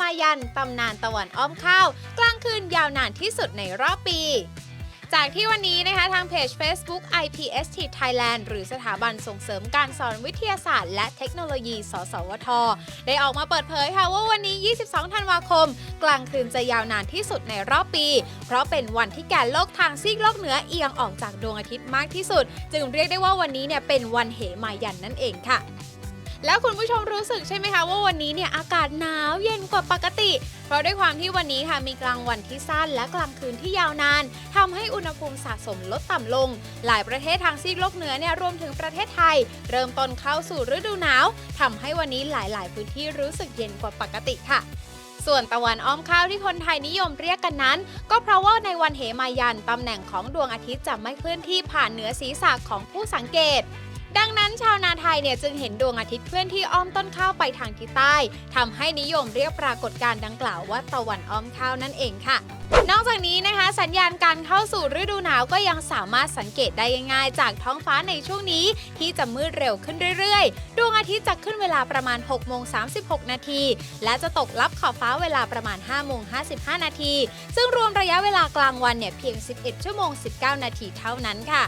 มายัน ตำนานตะวันอ้อมข้าว กลางคืนยาวนานที่สุดในรอบปี จากที่วันนี้นะคะทางเพจ Facebook IPST Thailand หรือสถาบันส่งเสริมการสอนวิทยาศาสตร์ และเทคโนโลยี สสวท ได้ออกมาเปิดเผยค่ะว่าวันนี้ 22 ธันวาคม กลางคืนจะยาวนานที่สุดในรอบปี เพราะเป็นวันที่แกนโลกทางซีกโลกเหนือเอียงออกจากดวงอาทิตย์มากที่สุด จึงเรียกได้ว่าวันนี้เนี่ยเป็นวันเหมายันนั่นเองค่ะ แล้วคุณผู้ชมรู้สึกใช่ไหมคะว่าวันนี้เนี่ยอากาศหนาวเย็นกว่าปกติ เพราะด้วยความที่วันนี้ค่ะมีกลางวันที่สั้นและกลางคืนที่ยาวนานทำให้อุณหภูมิสะสมลดต่ำลง หลายประเทศทางซีกโลกเหนือเนี่ยรวมถึงประเทศไทย เริ่มต้นเข้าสู่ฤดูหนาวทำให้วันนี้หลาย ๆ พื้นที่รู้สึกเย็นกว่าปกติค่ะส่วนตะวันอ้อมข้าวที่คนไทยนิยมเรียกกันนั้น ก็เพราะว่าในวันเหมายันตำแหน่งของดวงอาทิตย์จะไม่เคลื่อนที่ผ่านเหนือศีรษะของผู้สังเกต ดังนั้นชาวนาไทยเนี่ยจึงเห็นดวงอาทิตย์เคลื่อนที่อ้อมต้นข้าวไปทางทิศใต้ทำให้นิยมเรียกปรากฏการณ์ดังกล่าวว่าตะวันอ้อมข้าวนั่นเองค่ะ นอกจากนี้นะคะ สัญญาณการเข้าสู่ฤดูหนาวก็ยังสามารถสังเกตได้ง่ายๆ จากท้องฟ้าในช่วงนี้ที่จะมืดเร็วขึ้นเรื่อยๆ ดวงอาทิตย์จะขึ้นเวลาประมาณ6โมง36 นาที และจะตกลับขอบฟ้าเวลาประมาณ5โมง55 นาที ซึ่งรวมระยะเวลากลางวันเนี่ยเพียง 11 ชั่วโมง 19 นาทีเท่านั้นค่ะ